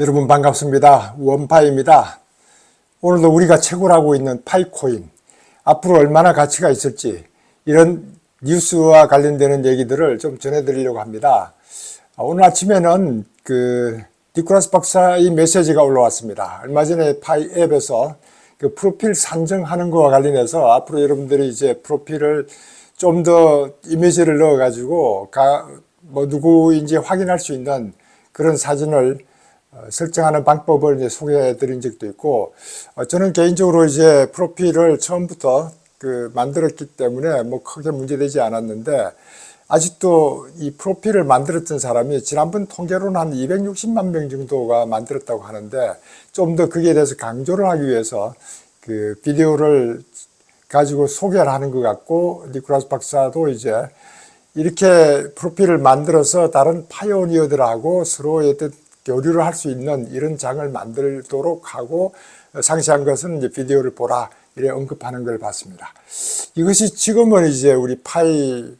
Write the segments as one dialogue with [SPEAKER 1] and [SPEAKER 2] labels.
[SPEAKER 1] 여러분 반갑습니다. 원파입니다. 오늘도 우리가 최고라고 있는 파이코인 앞으로 얼마나 가치가 있을지 이런 뉴스와 관련되는 얘기들을 좀 전해드리려고 합니다. 아, 오늘 아침에는 그 니콜라스 박사의 메시지가 올라왔습니다. 얼마 전에 파이 앱에서 그 프로필 산정하는 거와 관련해서 앞으로 여러분들이 이제 프로필을 좀 더 이미지를 넣어가지고 가, 뭐 누구인지 확인할 수 있는 그런 사진을 어, 설정하는 방법을 이제 소개해 드린 적도 있고, 어, 저는 개인적으로 이제 프로필을 처음부터 그 만들었기 때문에 뭐 크게 문제되지 않았는데, 아직도 이 프로필을 만들었던 사람이 지난번 통계로는 한 260만 명 정도가 만들었다고 하는데, 좀더 거기에 대해서 강조를 하기 위해서 그 비디오를 가지고 소개를 하는 것 같고, 니콜라스 박사도 이제 이렇게 프로필을 만들어서 다른 파이오니어들하고 서로 어떤 교류를 할 수 있는 이런 장을 만들도록 하고 상세한 것은 이제 비디오를 보라 이래 언급하는 걸 봤습니다. 이것이 지금은 이제 우리 파이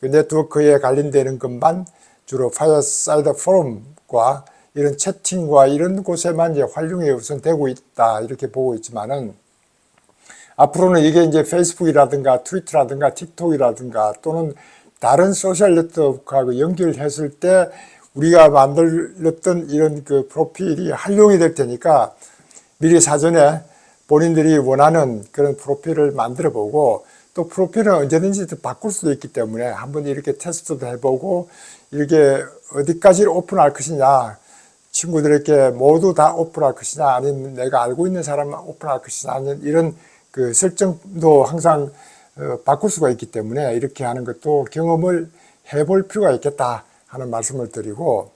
[SPEAKER 1] 그 네트워크에 관련되는 것만 주로 파이어사이드 포럼과 이런 채팅과 이런 곳에만 이제 활용이 우선 되고 있다 이렇게 보고 있지만은 앞으로는 이게 이제 페이스북이라든가 트위터라든가 틱톡이라든가 또는 다른 소셜 네트워크하고 연결했을 때 우리가 만들었던 이런 그 프로필이 활용이 될 테니까 미리 사전에 본인들이 원하는 그런 프로필을 만들어 보고 또 프로필은 언제든지 바꿀 수도 있기 때문에 한번 이렇게 테스트도 해보고 이렇게 어디까지 오픈할 것이냐 친구들에게 모두 다 오픈할 것이냐 아니면 내가 알고 있는 사람만 오픈할 것이냐 아니면 이런 그 설정도 항상 어, 바꿀 수가 있기 때문에 이렇게 하는 것도 경험을 해볼 필요가 있겠다 하는 말씀을 드리고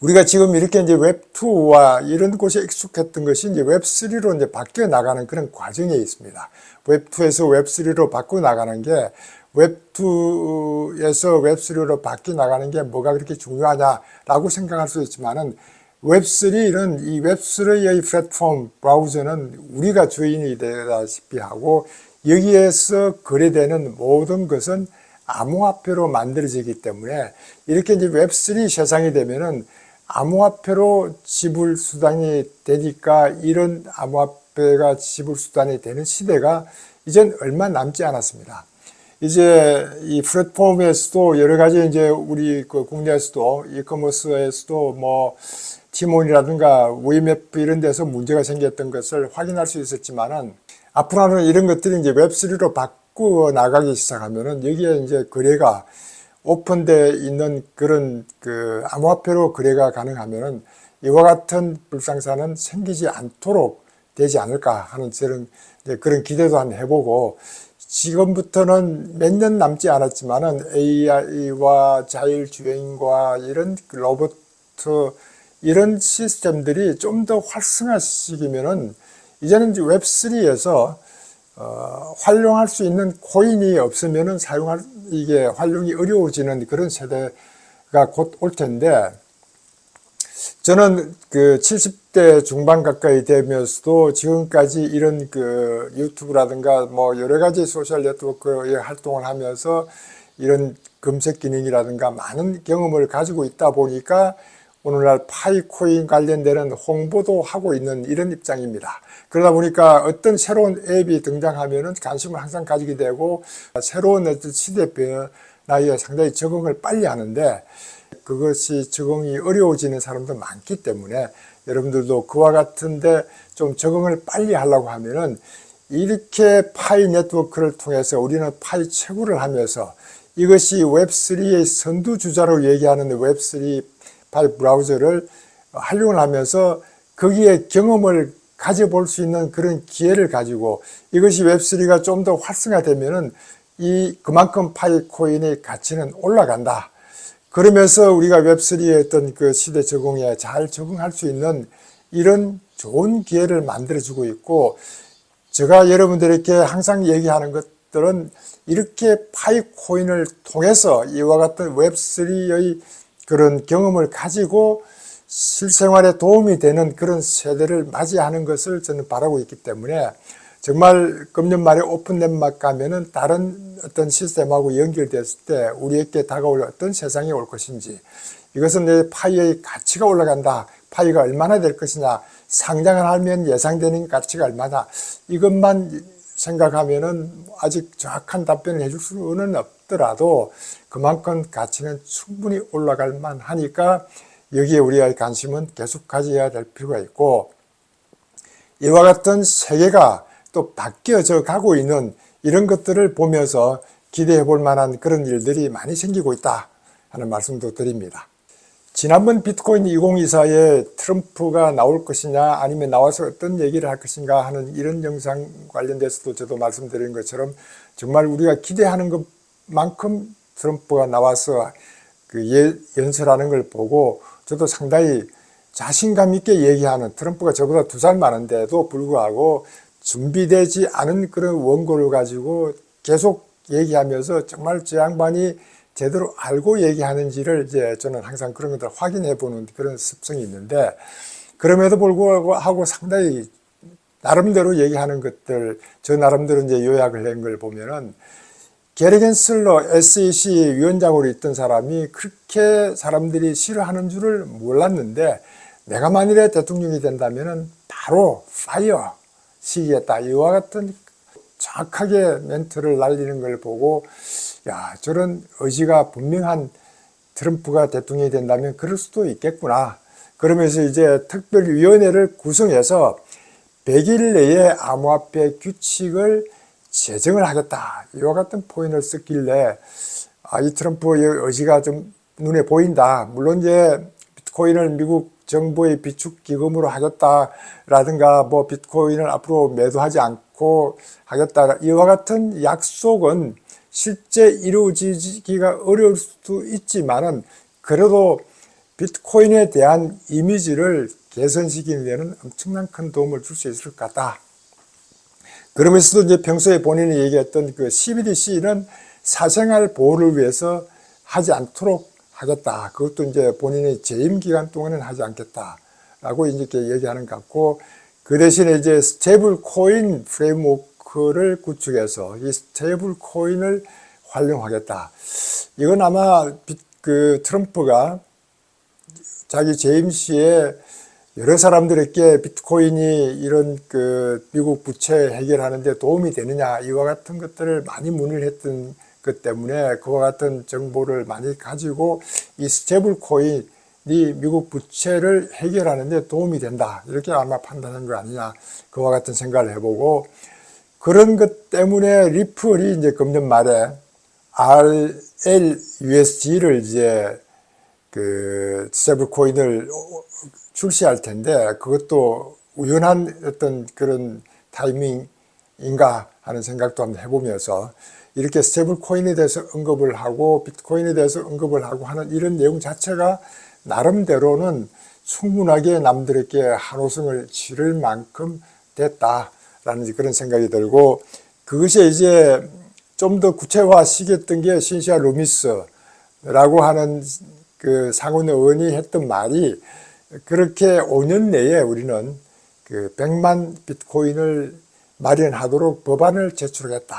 [SPEAKER 1] 우리가 지금 이렇게 이제 웹2와 이런 곳에 익숙했던 것이 이제 웹3로 이제 바뀌어 나가는 그런 과정에 있습니다. 웹2에서 웹3로 바꾸어 나가는 게 웹2에서 웹3로 바뀌어 나가는 게 뭐가 그렇게 중요하냐라고 생각할 수 있지만은 웹3는 이 웹3의 플랫폼 브라우저는 우리가 주인이 되다시피 하고 여기에서 거래되는 모든 것은 암호화폐로 만들어지기 때문에 이렇게 이제 웹3 세상이 되면은 암호화폐로 지불 수단이 되니까 이런 암호화폐가 지불 수단이 되는 시대가 이젠 얼마 남지 않았습니다. 이제 이 플랫폼에서도 여러 가지 이제 우리 그 국내에서도 이커머스에서도 뭐 티몬이라든가 웨이맵 이런 데서 문제가 생겼던 것을 확인할 수 있었지만은 앞으로는 이런 것들이 이제 웹3로 바 꾸어 나가기 시작하면은 여기에 이제 거래가 오픈되어 있는 그런 그 암호화폐로 거래가 가능하면은 이와 같은 불상사는 생기지 않도록 되지 않을까 하는 저런 그런 기대도 한 해보고 지금부터는 몇 년 남지 않았지만은 AI와 자율주행과 이런 그 로봇 이런 시스템들이 좀 더 활성화 시키면은 이제는 이제 웹3에서 어, 활용할 수 있는 코인이 없으면은 사용할 이게 활용이 어려워지는 그런 세대가 곧 올 텐데 저는 그 70대 중반 가까이 되면서도 지금까지 이런 그 유튜브라든가 뭐 여러 가지 소셜 네트워크의 활동을 하면서 이런 검색 기능이라든가 많은 경험을 가지고 있다 보니까 오늘날 파이코인 관련되는 홍보도 하고 있는 이런 입장입니다. 그러다 보니까 어떤 새로운 앱이 등장하면 관심을 항상 가지게 되고 새로운 시대 변화에 상당히 적응을 빨리 하는데 그것이 적응이 어려워지는 사람도 많기 때문에 여러분들도 그와 같은데 좀 적응을 빨리 하려고 하면은 이렇게 파이 네트워크를 통해서 우리는 파이 채굴을 하면서 이것이 웹3의 선두주자로 얘기하는 웹3 파이 브라우저를 활용을 하면서 거기에 경험을 가져볼 수 있는 그런 기회를 가지고 이것이 웹3가 좀 더 활성화되면은 이 그만큼 파이코인의 가치는 올라간다. 그러면서 우리가 웹3의 어떤 그 시대 적응에 잘 적응할 수 있는 이런 좋은 기회를 만들어주고 있고 제가 여러분들에게 항상 얘기하는 것들은 이렇게 파이코인을 통해서 이와 같은 웹3의 그런 경험을 가지고 실생활에 도움이 되는 그런 세대를 맞이하는 것을 저는 바라고 있기 때문에 정말 금년 말에 오픈넷막 가면은 다른 어떤 시스템하고 연결됐을 때 우리에게 다가올 어떤 세상이 올 것인지 이것은 내 파이의 가치가 올라간다. 파이가 얼마나 될 것이냐, 상장을 하면 예상되는 가치가 얼마나, 이것만 생각하면은 아직 정확한 답변을 해줄 수는 없더라도 그만큼 가치는 충분히 올라갈 만하니까 여기에 우리의 관심은 계속 가져야 될 필요가 있고 이와 같은 세계가 또 바뀌어져 가고 있는 이런 것들을 보면서 기대해 볼 만한 그런 일들이 많이 생기고 있다 하는 말씀도 드립니다. 지난번 비트코인 2024에 트럼프가 나올 것이냐 아니면 나와서 어떤 얘기를 할 것인가 하는 이런 영상 관련돼서도 저도 말씀드린 것처럼 정말 우리가 기대하는 것만큼 트럼프가 나와서 그 예, 연설하는 걸 보고 저도 상당히 자신감 있게 얘기하는 트럼프가 저보다 두 살 많은데도 불구하고 준비되지 않은 그런 원고를 가지고 계속 얘기하면서 정말 저 양반이 제대로 알고 얘기하는지를 이제 저는 항상 그런 것들 확인해 보는 그런 습성이 있는데 그럼에도 불구하고 상당히 나름대로 얘기하는 것들 저 나름대로 이제 요약을 한 걸 보면은 게리겐 슬러 SEC 위원장으로 있던 사람이 그렇게 사람들이 싫어하는 줄을 몰랐는데 내가 만일에 대통령이 된다면은 바로 파이어 시기겠다 이와 같은 정확하게 멘트를 날리는 걸 보고 야 저런 의지가 분명한 트럼프가 대통령이 된다면 그럴 수도 있겠구나. 그러면서 이제 특별위원회를 구성해서 100일 내에 암호화폐 규칙을 제정을 하겠다. 이와 같은 포인트를 썼길래 아, 이 트럼프의 의지가 좀 눈에 보인다. 물론 이제 비트코인을 미국 정부의 비축 기금으로 하겠다라든가 뭐 비트코인을 앞으로 매도하지 않고 하겠다 이와 같은 약속은 실제 이루어지기가 어려울 수도 있지만은 그래도 비트코인에 대한 이미지를 개선시키는 데는 엄청난 큰 도움을 줄 수 있을 것 같다. 그러면서도 이제 평소에 본인이 얘기했던 그 CBDC는 사생활 보호를 위해서 하지 않도록 하겠다. 그것도 이제 본인의 재임 기간 동안은 하지 않겠다라고 이렇게 얘기하는 것 같고 그 대신에 이제 스테이블 코인 프레임워크를 구축해서 이 스테이블 코인을 활용하겠다. 이건 아마 그 트럼프가 자기 재임 시에 여러 사람들에게 비트코인이 이런 그 미국 부채 해결하는데 도움이 되느냐 이와 같은 것들을 많이 문의를 했던 것 때문에 그와 같은 정보를 많이 가지고 이 스테이블 코인 이 미국 부채를 해결하는 데 도움이 된다. 이렇게 아마 판단한 거 아니냐. 그와 같은 생각을 해보고 그런 것 때문에 리플이 이제 금년 말에 RLUSD를 이제 그 스테이블 코인을 출시할 텐데 그것도 우연한 어떤 그런 타이밍인가 하는 생각도 한번 해보면서 이렇게 스테이블 코인에 대해서 언급을 하고 비트코인에 대해서 언급을 하고 하는 이런 내용 자체가 나름대로는 충분하게 남들에게 한호성을 치를 만큼 됐다라는 그런 생각이 들고 그것이 이제 좀 더 구체화시켰던 게 신시아 루미스라고 하는 그 상원 의원이 했던 말이 그렇게 5년 내에 우리는 그 100만 비트코인을 마련하도록 법안을 제출했다.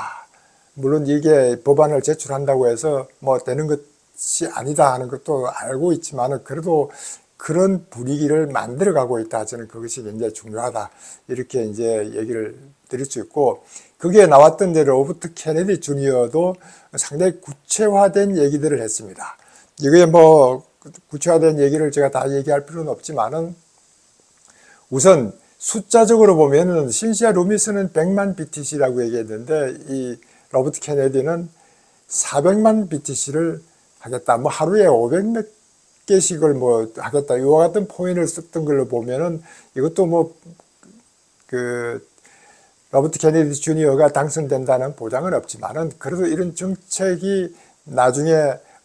[SPEAKER 1] 물론 이게 법안을 제출한다고 해서 뭐 되는 것 이 아니다 하는 것도 알고 있지만 그래도 그런 분위기를 만들어가고 있다. 저는 그것이 굉장히 중요하다. 이렇게 이제 얘기를 드릴 수 있고, 그게 나왔던 대로 로버트 케네디 주니어도 상당히 구체화된 얘기들을 했습니다. 이게 뭐 구체화된 얘기를 제가 다 얘기할 필요는 없지만은 우선 숫자적으로 보면은 신시아 루미스는 100만 BTC라고 얘기했는데 이 로버트 케네디는 400만 BTC를 하겠다. 뭐 하루에 500몇 개씩을 뭐 하겠다. 이와 같은 포인트를 썼던 걸로 보면은 이것도 뭐 그 로버트 케네디 주니어가 당선된다는 보장은 없지만은 그래도 이런 정책이 나중에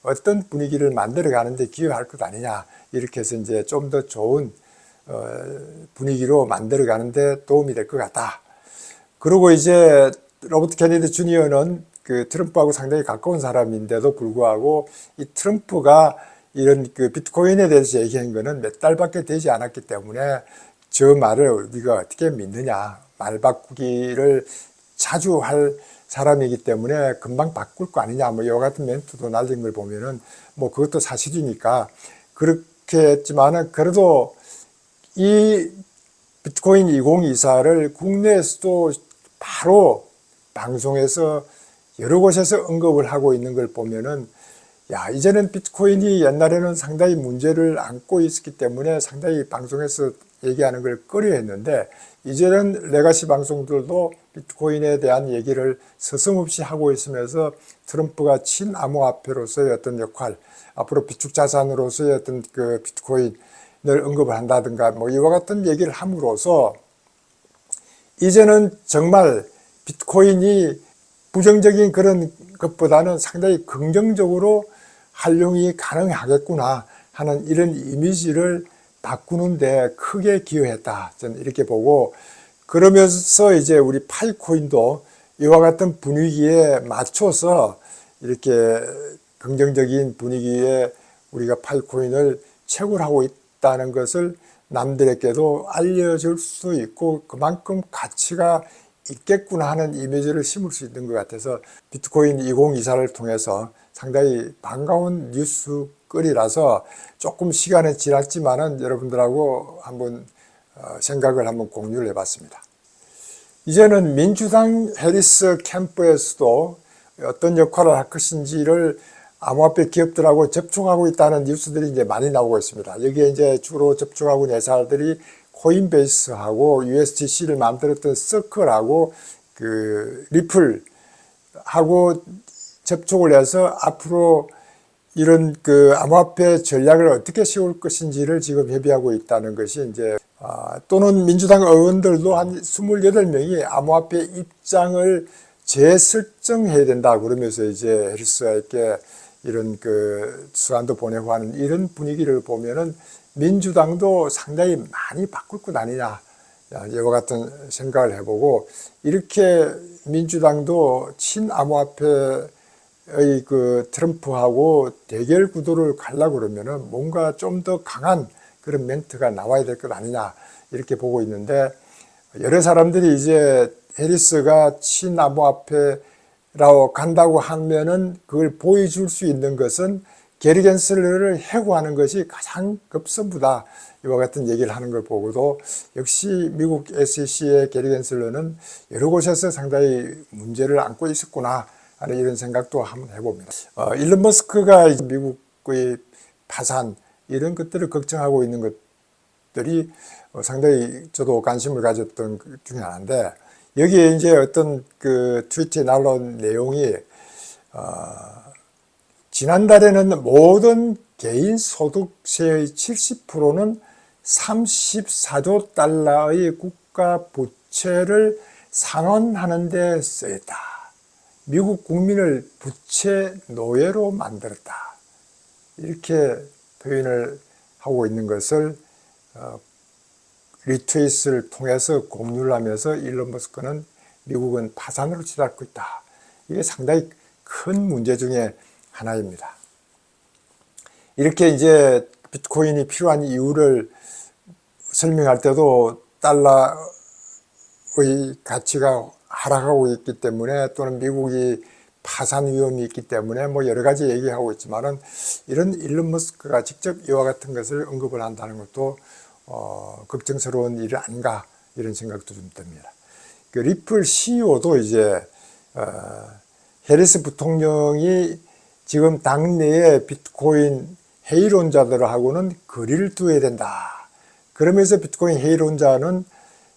[SPEAKER 1] 어떤 분위기를 만들어 가는데 기여할 것 아니냐. 이렇게 해서 이제 좀 더 좋은 어, 분위기로 만들어 가는데 도움이 될 것 같다. 그리고 이제 로버트 케네디 주니어는 그 트럼프하고 상당히 가까운 사람인데도 불구하고 이 트럼프가 이런 그 비트코인에 대해서 얘기한 거는 몇 달밖에 되지 않았기 때문에 저 말을 우리가 어떻게 믿느냐. 말 바꾸기를 자주 할 사람이기 때문에 금방 바꿀 거 아니냐 뭐 이와 같은 멘트도 날린 걸 보면은 뭐 그것도 사실이니까 그렇게 했지만은 그래도 이 비트코인 2024를 국내에서도 바로 방송에서 여러 곳에서 언급을 하고 있는 걸 보면은 야 이제는 비트코인이 옛날에는 상당히 문제를 안고 있었기 때문에 상당히 방송에서 얘기하는 걸 꺼려했는데 이제는 레가시 방송들도 비트코인에 대한 얘기를 서슴없이 하고 있으면서 트럼프가 친암호화폐로서의 어떤 역할 앞으로 비축 자산으로서의 어떤 그 비트코인을 언급을 한다든가 뭐 이와 같은 얘기를 함으로써 이제는 정말 비트코인이 부정적인 그런 것보다는 상당히 긍정적으로 활용이 가능하겠구나 하는 이런 이미지를 바꾸는데 크게 기여했다. 저는 이렇게 보고 그러면서 이제 우리 파이코인도 이와 같은 분위기에 맞춰서 이렇게 긍정적인 분위기에 우리가 파이코인을 채굴하고 있다는 것을 남들에게도 알려줄 수 있고 그만큼 가치가 있겠구나 하는 이미지를 심을 수 있는 것 같아서 비트코인 2024를 통해서 상당히 반가운 뉴스거리라서 조금 시간은 지났지만은 여러분들하고 한번 어, 생각을 한번 공유를 해봤습니다. 이제는 민주당 해리스 캠프에서도 어떤 역할을 할 것인지를 암호화폐 기업들하고 접촉하고 있다는 뉴스들이 이제 많이 나오고 있습니다. 여기에 이제 주로 접촉하고 있는 회사들이 코인베이스하고 USDC를 만들었던 서클하고 그 리플하고 접촉을 해서 앞으로 이런 그 암호화폐 전략을 어떻게 세울 것인지를 지금 협의하고 있다는 것이 이제 아, 또는 민주당 의원들도 한 28명이 암호화폐 입장을 재설정해야 된다 그러면서 이제 해리스에게 이런 그 수안도 보내고 하는 이런 분위기를 보면은 민주당도 상당히 많이 바꿀 것 아니냐 이와 같은 생각을 해보고 이렇게 민주당도 친암호화폐의 그 트럼프하고 대결 구도를 가려고 그러면은 뭔가 좀 더 강한 그런 멘트가 나와야 될 것 아니냐 이렇게 보고 있는데 여러 사람들이 이제 해리스가 친암호화폐라고 간다고 하면은 그걸 보여줄 수 있는 것은 게리 겐슬러를 해고하는 것이 가장 급선무다. 이와 같은 얘기를 하는 걸 보고도 역시 미국 SEC의 게리 겐슬러는 여러 곳에서 상당히 문제를 안고 있었구나 하는 이런 생각도 한번 해봅니다. 어, 일론 머스크가 미국의 파산 이런 것들을 걱정하고 있는 것들이 어, 상당히 저도 관심을 가졌던 그 중에 하나인데 여기에 이제 어떤 그 트위터에 나온 내용이 어, 지난달에는 모든 개인 소득세의 70%는 34조 달러의 국가 부채를 상환하는 데 쓰였다. 미국 국민을 부채 노예로 만들었다. 이렇게 표현을 하고 있는 것을 어, 리트윗을 통해서 공유를 하면서 일론 머스크는 미국은 파산으로 치닫고 있다. 이게 상당히 큰 문제 중에 하나입니다. 이렇게 이제 비트코인이 필요한 이유를 설명할 때도 달러의 가치가 하락하고 있기 때문에 또는 미국이 파산 위험이 있기 때문에 뭐 여러 가지 얘기하고 있지만은 이런 일론 머스크가 직접 이와 같은 것을 언급을 한다는 것도 어, 걱정스러운 일이 아닌가 이런 생각도 좀 듭니다. 그 리플 CEO도 이제 어, 해리스 부통령이 지금 당내에 비트코인 해이론자들하고는 거리를 두어야 된다. 그러면서 비트코인 해이론자는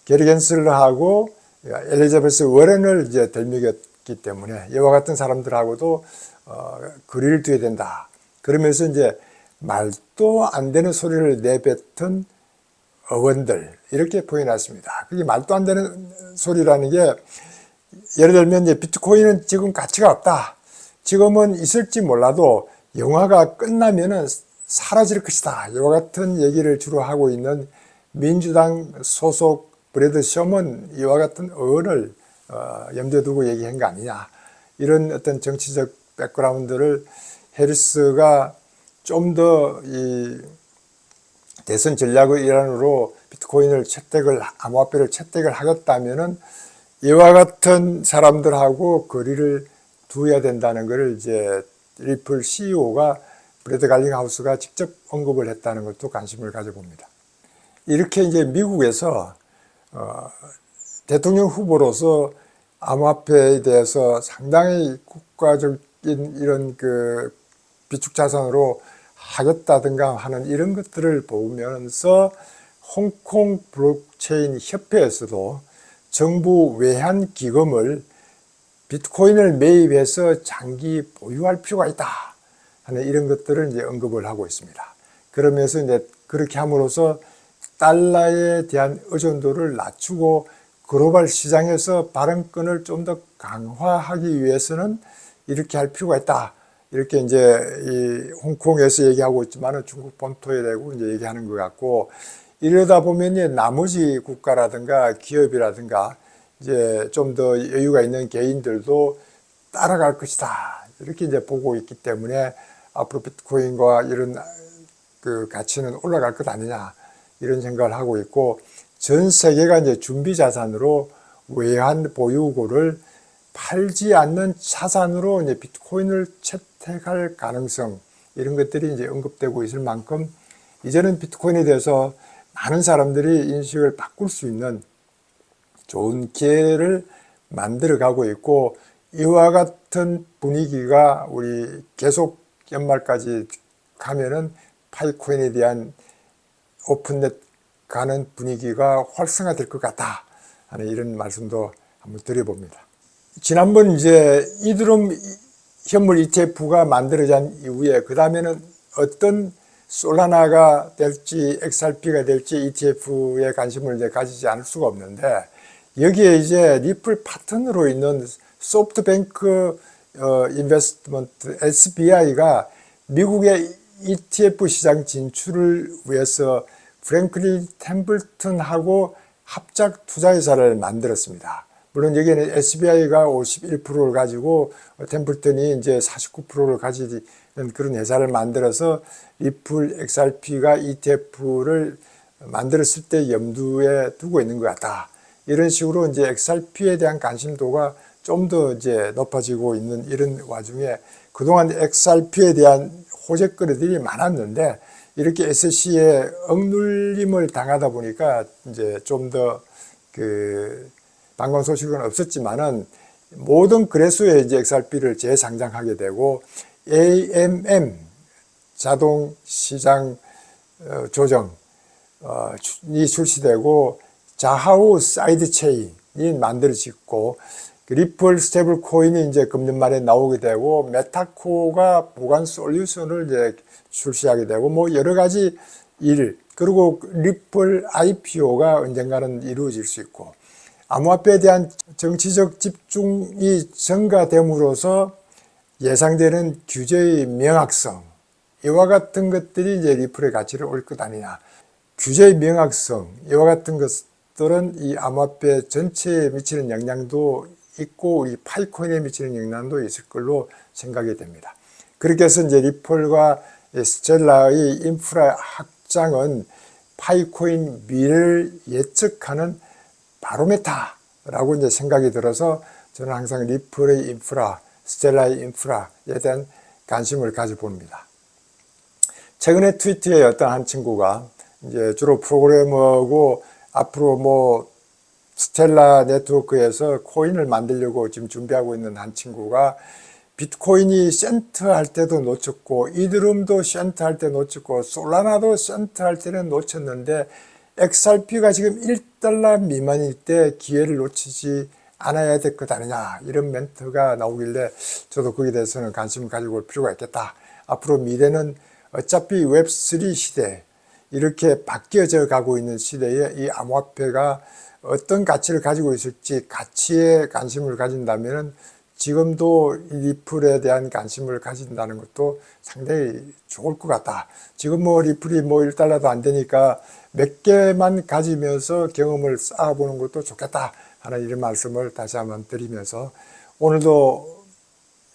[SPEAKER 1] 게리 겐슬러하고 엘리자베스 워렌을 이제 덜먹였기 때문에 이와 같은 사람들하고도 어, 거리를 두어야 된다. 그러면서 이제 말도 안 되는 소리를 내뱉은 어원들 이렇게 표현했습니다. 그게 말도 안 되는 소리라는 게 예를 들면 이제 비트코인은 지금 가치가 없다. 지금은 있을지 몰라도 영화가 끝나면은 사라질 것이다. 이와 같은 얘기를 주로 하고 있는 민주당 소속 브래드 셔먼 이와 같은 어원을 어, 염두에 두고 얘기한 거 아니냐. 이런 어떤 정치적 백그라운드를 해리스가 좀 더 이 대선 전략의 일환으로 비트코인을 채택을, 암호화폐를 채택을 하겠다면은 이와 같은 사람들하고 거리를 두어야 된다는 것을 이제 리플 CEO가 브래드 갈링하우스가 직접 언급을 했다는 것도 관심을 가져봅니다. 이렇게 이제 미국에서 어, 대통령 후보로서 암호화폐에 대해서 상당히 국가적인 이런 그 비축 자산으로 하겠다든가 하는 이런 것들을 보면서 홍콩 블록체인 협회에서도 정부 외환 기금을 비트코인을 매입해서 장기 보유할 필요가 있다 하는 이런 것들을 이제 언급을 하고 있습니다. 그러면서 이제 그렇게 함으로써 달러에 대한 의존도를 낮추고 글로벌 시장에서 발언권을 좀 더 강화하기 위해서는 이렇게 할 필요가 있다. 이렇게 이제 이 홍콩에서 얘기하고 있지만은 중국 본토에 대고 이제 얘기하는 것 같고 이러다 보면 이제 나머지 국가라든가 기업이라든가 이제 좀 더 여유가 있는 개인들도 따라갈 것이다. 이렇게 이제 보고 있기 때문에 앞으로 비트코인과 이런 그 가치는 올라갈 것 아니냐. 이런 생각을 하고 있고 전 세계가 이제 준비 자산으로 외환 보유고를 팔지 않는 자산으로 이제 비트코인을 채택할 가능성 이런 것들이 이제 언급되고 있을 만큼 이제는 비트코인에 대해서 많은 사람들이 인식을 바꿀 수 있는 좋은 기회를 만들어 가고 있고 이와 같은 분위기가 우리 계속 연말까지 가면은 파이코인에 대한 오픈넷 가는 분위기가 활성화될 것 같다 하는 이런 말씀도 한번 드려봅니다. 지난번 이제 이드럼 현물 ETF가 만들어진 이후에 그 다음에는 어떤 솔라나가 될지 XRP가 될지 ETF에 관심을 이제 가지지 않을 수가 없는데 여기에 이제 리플 파트너로 있는 소프트뱅크 어, 인베스트먼트 SBI가 미국의 ETF 시장 진출을 위해서 프랭클린 템플턴하고 합작 투자회사를 만들었습니다. 물론 여기에는 SBI가 51%를 가지고 템플턴이 이제 49%를 가지는 그런 회사를 만들어서 리플 XRP가 ETF를 만들었을 때 염두에 두고 있는 것 같다. 이런 식으로 이제 XRP에 대한 관심도가 좀 더 이제 높아지고 있는 이런 와중에 그동안 XRP에 대한 호재거리들이 많았는데 이렇게 SC에 억눌림을 당하다 보니까 이제 좀 더 그 방금 소식은 없었지만은 모든 거래소에 이제 XRP를 재상장하게 되고 AMM 자동 시장 어, 조정이 출시되고 자하우 사이드 체인이 만들어지고 리플 스테이블 코인이 이제 금년 말에 나오게 되고 메타코가 보관 솔루션을 이제 출시하게 되고 뭐 여러 가지 일 그리고 리플 IPO가 언젠가는 이루어질 수 있고 암호화폐에 대한 정치적 집중이 증가됨으로써 예상되는 규제의 명확성 이와 같은 것들이 이제 리플의 가치를 올 것 아니냐. 규제의 명확성 이와 같은 것 들은 이 암호화폐 전체에 미치는 영향도 있고 이 파이코인에 미치는 영향도 있을 걸로 생각이 됩니다. 그렇게 해서 이제 리플과 스텔라의 인프라 확장은 파이코인 미래를 예측하는 바로메타라고 이제 생각이 들어서 저는 항상 리플의 인프라, 스텔라의 인프라에 대한 관심을 가져봅니다. 최근에 트위터에 어떤 한 친구가 이제 주로 프로그래머고 앞으로 뭐 스텔라 네트워크에서 코인을 만들려고 지금 준비하고 있는 한 친구가 비트코인이 센트 할 때도 놓쳤고 이드름도 센트 할 때 놓쳤고 솔라나도 센트 할 때는 놓쳤는데 XRP가 지금 1달러 미만일 때 기회를 놓치지 않아야 될 것 아니냐 이런 멘트가 나오길래 저도 거기에 대해서는 관심을 가지고 올 필요가 있겠다. 앞으로 미래는 어차피 웹3 시대 이렇게 바뀌어져 가고 있는 시대에 이 암호화폐가 어떤 가치를 가지고 있을지 가치에 관심을 가진다면 지금도 리플에 대한 관심을 가진다는 것도 상당히 좋을 것 같다. 지금 뭐 리플이 뭐 1달러도 안 되니까 몇 개만 가지면서 경험을 쌓아보는 것도 좋겠다 하는 이런 말씀을 다시 한번 드리면서 오늘도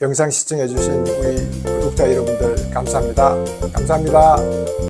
[SPEAKER 1] 영상 시청해 주신 우리 구독자 여러분들 감사합니다. 감사합니다.